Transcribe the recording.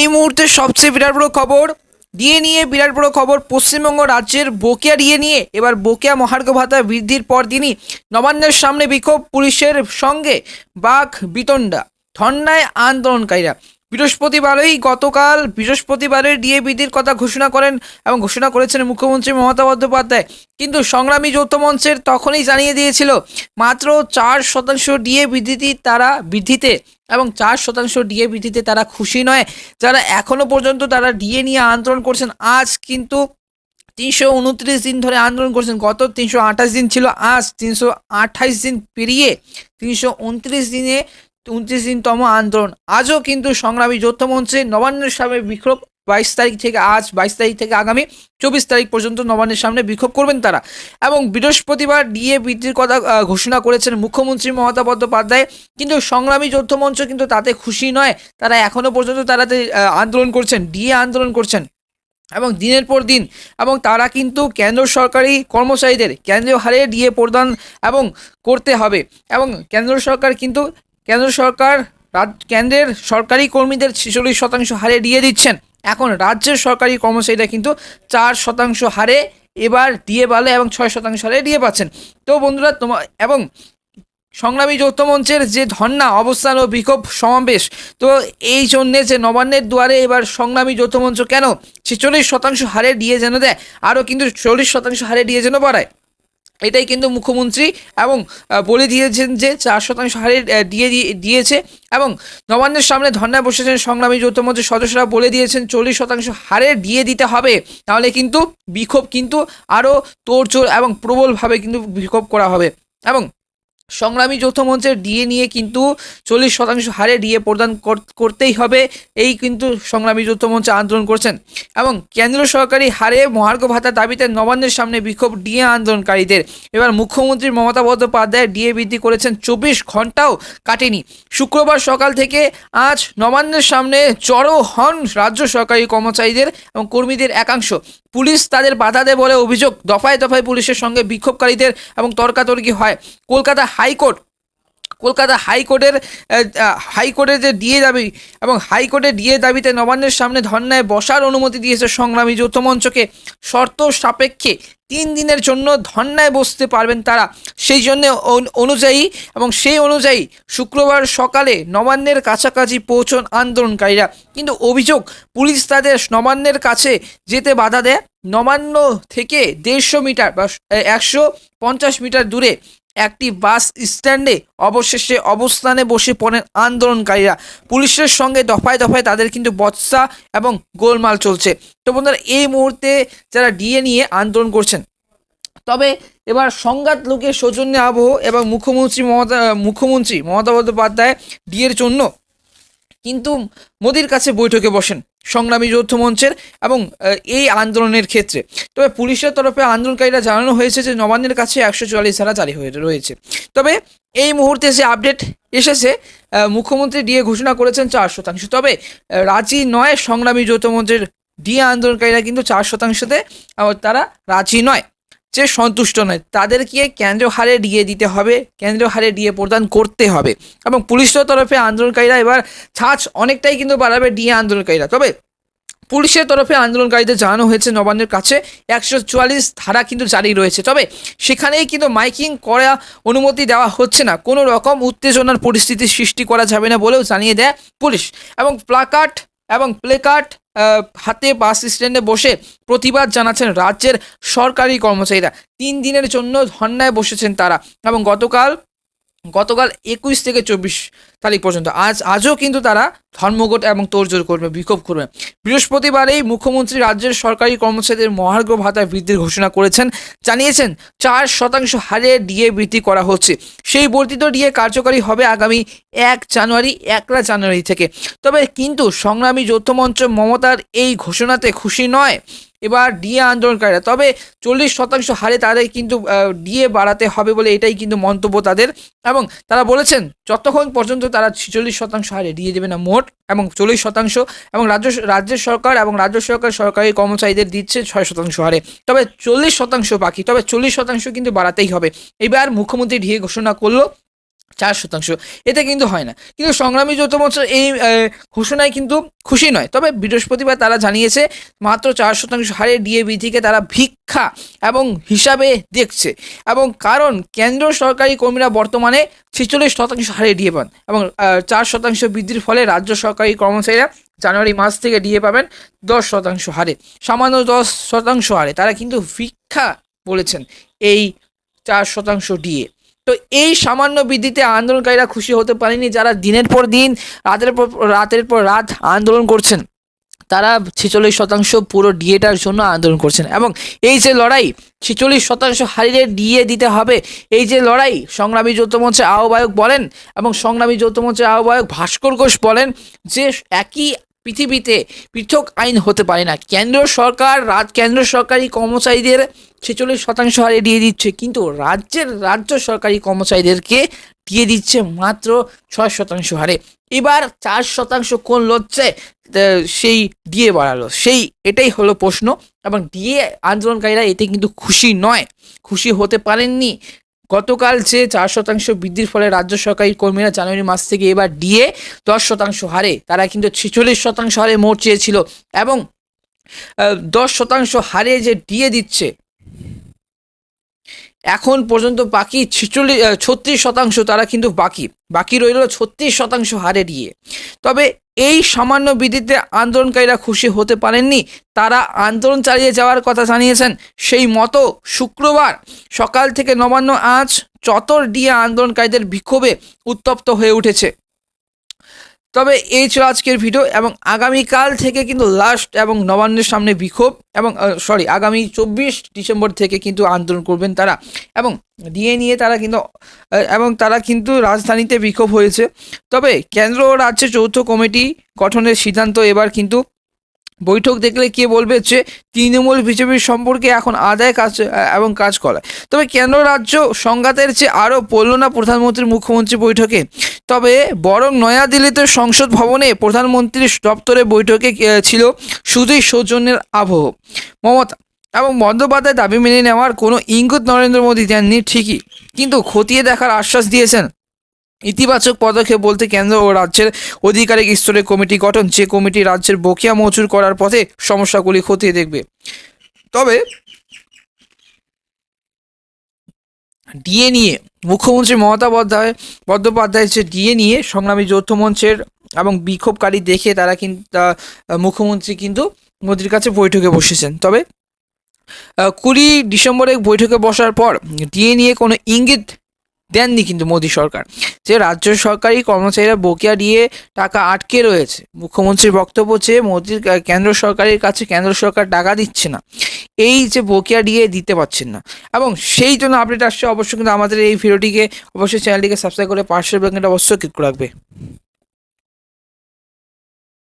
এই মুহূর্তে সবচেয়ে বিরাট বড় খবর, দিয়ে নিয়ে বিরাট বড় খবর পশ্চিমবঙ্গ রাজ্যের বকেয়া দিয়ে নিয়ে। এবার বকেয়া মহার্ঘ ভাতা বৃদ্ধির পর তিনি নবান্নের সামনে বিক্ষোভ পুলিশের সঙ্গে বাঘ, বিতণ্ডা ধন্যায় আন্দোলনকারীরা। বৃহস্পতিবারই গতকাল বৃহস্পতিবারের ডিএ বৃদ্ধির কথা ঘোষণা করেন এবং ঘোষণা করেছেন মুখ্যমন্ত্রী মমতা বন্দ্যোপাধ্যায়। কিন্তু সংগ্রামী যৌথ মঞ্চের তখনই জানিয়ে দিয়েছিল, মাত্র চার শতাংশ ডিএ বৃদ্ধিতে তারা বৃদ্ধিতে এবং চার শতাংশ ডিএ বৃদ্ধিতে তারা খুশি নয়, যারা এখনও পর্যন্ত তারা ডিএ নিয়ে আন্দোলন করছেন। আজ কিন্তু তিনশো উনত্রিশ দিন ধরে আন্দোলন করছেন। গত তিনশো আঠাশ দিন ছিল, আজ তিনশো আঠাইশ দিন পেরিয়ে তিনশো উনত্রিশ দিনে উনত্রিশ দিনতম আন্দোলন। আজও কিন্তু সংগ্রামী যৌথ মঞ্চে নবান্নের সামনে বিক্ষোভ। বাইশ তারিখ থেকে আজ বাইশ তারিখ থেকে আগামী চব্বিশ তারিখ পর্যন্ত নবান্নের সামনে বিক্ষোভ করবেন তারা। এবং বৃহস্পতিবার ডিএ বৃদ্ধির কথা ঘোষণা করেছেন মুখ্যমন্ত্রী মমতা বন্দ্যোপাধ্যায়। কিন্তু সংগ্রামী যৌথ মঞ্চ কিন্তু তাতে খুশি নয়। তারা এখনও পর্যন্ত আহ, আন্দোলন করছেন ডিএ আন্দোলন করছেন। এবং দিনের পর দিন এবং তারা কিন্তু কেন্দ্র সরকারি কর্মচারীদের কেন্দ্রীয় হারে ডিএ প্রদান এবং করতে হবে। এবং কেন্দ্র সরকার কিন্তু কেন্দ্র সরকার, রাজ- কেন্দ্রের সরকারি কর্মীদের ছেচল্লিশ শতাংশ হারে দিয়ে দিচ্ছেন। এখন রাজ্যের সরকারি কর্মচারীরা কিন্তু চার শতাংশ হারে এবার দিয়ে পালে এবং ছয় শতাংশ হারে দিয়ে পাচ্ছেন। তো বন্ধুরা তোমার এবং সংগ্রামী যৌথ মঞ্চের যে ধর্না অবস্থান ও বিক্ষোভ সমাবেশ, তো এই জন্যে যে নবান্নের দুয়ারে এবার সংগ্রামী যৌথ মঞ্চ কেন ছেচল্লিশ শতাংশ হারে দিয়ে যেন দেয়, আরও কিন্তু চল্লিশ শতাংশ হারে দিয়ে যেন বাড়ায়? এটাই কিন্তু মুখ্যমন্ত্রী এবং বলে দিয়েছেন যে চার শতাংশ হারে দিয়ে দিয়ে- দিয়েছে এবং নবান্নের সামনে ধর্নায় বসেছেন সংগ্রামী যৌথমন্ত্রীর সদস্যরা, বলে দিয়েছেন চল্লিশ শতাংশ হারে দিয়ে দিতে হবে। তাহলে কিন্তু বিক্ষোভ কিন্তু আরও তোড়চোড় এবং প্রবলভাবে কিন্তু বিক্ষোভ করা হবে। এবং সংগ্রামী যৌথ মঞ্চের ডিএ নিয়ে কিন্তু চল্লিশ শতাংশ হারে ডিএ প্রদান কর- করতেই হবে। এই কিন্তু সংগ্রামী যৌথ মঞ্চ আন্দোলন করছেন। এবং কেন্দ্র সরকারি হারে মহার্ঘ ভাতা দাবিতে নবান্নের সামনে বিক্ষোভ ডিএ আন্দোলনকারীদের। এবার মুখ্যমন্ত্রী মমতা বন্দ্যোপাধ্যায় ডিএ বৃদ্ধি করেছেন চব্বিশ ঘন্টাও কাটেনি। শুক্রবার সকাল থেকে আজ নবান্নের সামনে জড়ো হন রাজ্য সরকারি কর্মচারীদের এবং কর্মীদের একাংশ। পুলিশ তাদের বাধা দেয় বলে অভিযোগ। দফায় দফায় পুলিশের সঙ্গে বিক্ষোভকারীদের এবং তর্কাতর্কি হয়। কলকাতা হাইকোর্ট কলকাতা হাইকোর্টের হাইকোর্টের যে ডিএ দাবি এবং হাইকোর্টের ডিএ দাবিতে নবান্নের সামনে ধর্নায় বসার অনুমতি দিয়েছে সংগ্রামী যৌথ মঞ্চকে। শর্ত সাপেক্ষে তিন দিনের জন্য ধর্নায় বসতে পারবেন তারা। সেই জন্য অনুযায়ী এবং সেই অনুযায়ী শুক্রবার সকালে নবান্নের কাছাকাছি পৌঁছন আন্দোলনকারীরা। কিন্তু অভিযোগ, পুলিশ তাদের নবান্নের কাছে যেতে বাধা দেয়। নবান্ন থেকে দেড়শো মিটার বা একশো পঞ্চাশ মিটার দূরে একটি বাস স্ট্যান্ডে অবশেষে অবস্থানে বসে পড়েন আন্দোলনকারীরা। পুলিশের সঙ্গে দফায় দফায় তাদের কিন্তু বৎসা এবং গোলমাল চলছে। তো বন্ধুরা, এই মুহূর্তে যারা ডিএ নিয়ে আন্দোলন করছেন, তবে এবার সংঘাত লোকের সৌজন্য আবহ এবং মুখ্যমন্ত্রী মমতা মুখ্যমন্ত্রী মমতা বন্দ্যোপাধ্যায় ডিএর জন্য কিন্তু মোদির কাছে বৈঠকে বসেন। সংগ্রামী যৌথ মঞ্চের এবং এই আন্দোলনের ক্ষেত্রে। তবে পুলিশের তরফে আন্দোলনকারীরা জানানো হয়েছে যে নবান্নের কাছে একশো চুয়াল্লিশ ধারা জারি হয়ে রয়েছে। তবে এই মুহূর্তে যে আপডেট এসেছে মুখ্যমন্ত্রী ডিএ ঘোষণা করেছেন চার শতাংশ। তবে রাজি নয় সংগ্রামী যৌথ মঞ্চের ডিএ আন্দোলনকারীরা কিন্তু চার শতাংশতে তারা রাজি নয়। যে সন্তুষ্ট নয়, তাদেরকে কেন্দ্র হারে ডিএ দিতে হবে, কেন্দ্র হারে ডিএ প্রদান করতে হবে। এবং পুলিশের তরফে আন্দোলনকারীরা এবার ছাঁচ অনেকটাই কিন্তু বাড়াবে ডিএ আন্দোলনকারীরা। তবে পুলিশের তরফে আন্দোলনকারীদের জানানো হয়েছে, নবান্নের কাছে একশো চুয়াল্লিশ ধারা কিন্তু জারি রয়েছে। তবে সেখানেই কিন্তু মাইকিং করা অনুমতি দেওয়া হচ্ছে না। কোনো রকম উত্তেজনার পরিস্থিতি সৃষ্টি করা যাবে না বলেও জানিয়ে দেয় পুলিশ। এবং প্লাকার্ড এবং প্লেকার্ড হাতে বাস স্ট্যান্ডে বসে প্রতিবাদ জানাচ্ছেন রাজ্যের সরকারি কর্মচারীরা। তিন দিনের জন্য ধর্নায় বসেছেন তারা এবং গতকাল গতকাল একুশ থেকে চব্বিশ তারিখ পর্যন্ত। আজ, আজও কিন্তু তারা ধর্মঘট এবং তোড়জোড় করবে, বিক্ষোভ করবে। বৃহস্পতিবারেই মুখ্যমন্ত্রী রাজ্যের সরকারি কর্মচারীদের মহার্ঘ ভাতা বৃদ্ধির ঘোষণা করেছেন। জানিয়েছেন, চার শতাংশ হারে ডিএ বৃদ্ধি করা হচ্ছে। সেই বর্ধিত ডিএ কার্যকরী হবে আগামী এক জানুয়ারি, একলা জানুয়ারি থেকে। তবে কিন্তু সংগ্রামী যৌথ মঞ্চ মমতার এই ঘোষণাতে খুশি নয়। এবার ডিএ আন্দোলনকারীরা। তবে চল্লিশ শতাংশ হারে তাদের কিন্তু ডিএ বাড়াতে হবে বলে এটাই কিন্তু মন্তব্য তাদের। এবং তারা বলেছেন, যতক্ষণ পর্যন্ত তারা ছিচল্লিশ শতাংশ হারে দিয়ে দেবে না মোট, এবং চল্লিশ শতাংশ, এবং রাজ্য রাজ্যের সরকার এবং রাজ্য সরকার সরকারি কর্মচারীদের দিচ্ছে ছয় শতাংশ হারে। তবে চল্লিশ শতাংশ বাকি, তবে চল্লিশ শতাংশ কিন্তু বাড়াতেই হবে। এবার মুখ্যমন্ত্রী ডিএ ঘোষণা করল চার শতাংশ। এতে কিন্তু হয় না। কিন্তু সংগ্রামী যৌথ এই ঘোষণায় কিন্তু খুশি নয়। তবে বৃহস্পতিবার তারা জানিয়েছে, মাত্র চার শতাংশ হারে ডিএ বৃদ্ধিকে তারা ভিক্ষা এবং হিসাবে দেখছে। এবং কারণ, কেন্দ্র সরকারি কর্মীরা বর্তমানে ছেচল্লিশ শতাংশ হারে ডিএ পান এবং চার শতাংশ বৃদ্ধির ফলে রাজ্য সরকারি কর্মচারীরা জানুয়ারি মাস থেকে ডিএ পাবেন দশ শতাংশ হারে। সামান্য দশ শতাংশ হারে। তারা কিন্তু ভিক্ষা বলেছেন এই চার শতাংশ ডিএ তো এই সামান্য বৃদ্ধিতে আন্দোলনকারীরা খুশি হতে পারেনি যারা দিনের পর দিন, রাতের পর রাতের পর রাত আন্দোলন করছেন। তারা ছেচল্লিশ শতাংশ পুরো ডিএটার জন্য আন্দোলন করছেন এবং এই যে লড়াই, ছেচল্লিশ শতাংশ হারিয়ে ডিএ দিতে হবে। এই যে লড়াই, সংগ্রামী যৌথ মঞ্চের আহ্বায়ক বলেন এবং সংগ্রামী যৌথ মঞ্চের আহ্বায়ক ভাস্কর ঘোষ বলেন যে একই পৃথিবীতে পৃথক আইন হতে পারে না। কেন্দ্র সরকার, রাজ কেন্দ্র সরকারি কর্মচারীদের ছেচল্লিশ শতাংশ হারে দিয়ে দিচ্ছে, কিন্তু রাজ্যের রাজ্য সরকারি কর্মচারীদেরকে দিয়ে দিচ্ছে মাত্র ছয় শতাংশ হারে। এবার চার শতাংশ কোন লচ্ছে সেই দিয়ে বাড়ালো। সেই এটাই হলো প্রশ্ন, এবং দিয়ে আন্দোলনকারীরা এতে কিন্তু খুশি নয়। খুশি হতে পারেননি। গতকাল যে চার শতাংশ বৃদ্ধির ফলে রাজ্য সরকারি কর্মীরা জানুয়ারি মাস থেকে এবার ডিএ দশ শতাংশ হারে, তারা কিন্তু ছেচল্লিশ শতাংশ হারে মোট চেয়েছিল, এবং দশ শতাংশ হারে যে ডিএ দিচ্ছে এখন পর্যন্ত বাকি ছেচল্লিশ ছত্রিশ শতাংশ তারা কিন্তু বাকি। বাকি রইল ছত্রিশ শতাংশ হারে দিয়ে। তবে এই সামান্য বিধিতে আন্দোলনকারীরা খুশি হতে পারেননি। তারা আন্দোলন চালিয়ে যাওয়ার কথা জানিয়েছেন। সেই মতো শুক্রবার সকাল থেকে নবান্ন আজ চতর দিয়ে আন্দোলনকারীদের বিক্ষোভে উত্তপ্ত হয়ে উঠেছে। তবে এই ছিল আজকের ভিডিও এবং আগামীকাল থেকে কিন্তু লাস্ট এবং নবান্নের সামনে বিক্ষোভ এবং সরি আগামী চব্বিশ ডিসেম্বর থেকে কিন্তু আন্দোলন করবেন তারা। এবং দিয়ে নিয়ে তারা কিন্তু এবং তারা কিন্তু রাজধানীতে বিক্ষোভ হয়েছে। তবে কেন্দ্র ও রাজ্যের যৌথ কমিটি গঠনের সিদ্ধান্ত এবার কিন্তু বৈঠক দেখলে কে বলবে যে তৃণমূল বিজেপির সম্পর্কে এখন আদায় কাজ, এবং কাজ করা তবে কেন্দ্র রাজ্য সংঘাতের চেয়ে আরও পড়ল না প্রধানমন্ত্রী মুখ্যমন্ত্রী বৈঠকে। তবে বরং নয়াদিল্লিতে সংসদ ভবনে প্রধানমন্ত্রীর দপ্তরে বৈঠকে ছিল শুধুই সৌজন্যের আবহ। মমতা এবং বন্দ্যোপাধ্যায় দাবি মেনে নেওয়ার কোনো ইঙ্গিত নরেন্দ্র মোদী দেননি ঠিকই, কিন্তু খতিয়ে দেখার আশ্বাস দিয়েছেন ইতিবাচক পদক্ষেপ বলতে কেন্দ্র ও রাজ্যের আধিকারিক স্তরে কমিটি গঠন। যে কমিটি রাজ্যের বকেয়া মজুর করার পথে সমস্যাগুলি খতিয়ে দেখবে। তবে ডিএ নিয়ে মুখ্যমন্ত্রী মমতা বন্দ্যোপাধ্যায় বন্দ্যোপাধ্যায়ের যে ডিএ নিয়ে সংগ্রামী যৌথ মঞ্চের এবং বিক্ষোভকারী দেখে তারা কিন্তু মুখ্যমন্ত্রী কিন্তু মোদির কাছে বৈঠকে বসেছেন। তবে কুড়ি ডিসেম্বরে বৈঠকে বসার পর ডিএ নিয়ে কোনো ইঙ্গিত দেননি কিন্তু মোদী সরকার। যে রাজ্য সরকারি কর্মচারীরা বকেয়া দিয়ে টাকা আটকে রয়েছে, মুখ্যমন্ত্রীর বক্তব্য চেয়ে মোদীর কেন্দ্র সরকারের কাছে কেন্দ্র সরকার টাকা দিচ্ছে না। এই যে বকেয়া দিয়ে দিতে পারছেন না। এবং সেই জন্য আপডেট আসছে। অবশ্যই কিন্তু আমাদের এই ভিডিওটিকে অবশ্যই চ্যানেলটিকে সাবস্ক্রাইব করে পাশের ব্যাঙ্কটা অবশ্যই ক্লিক রাখবে।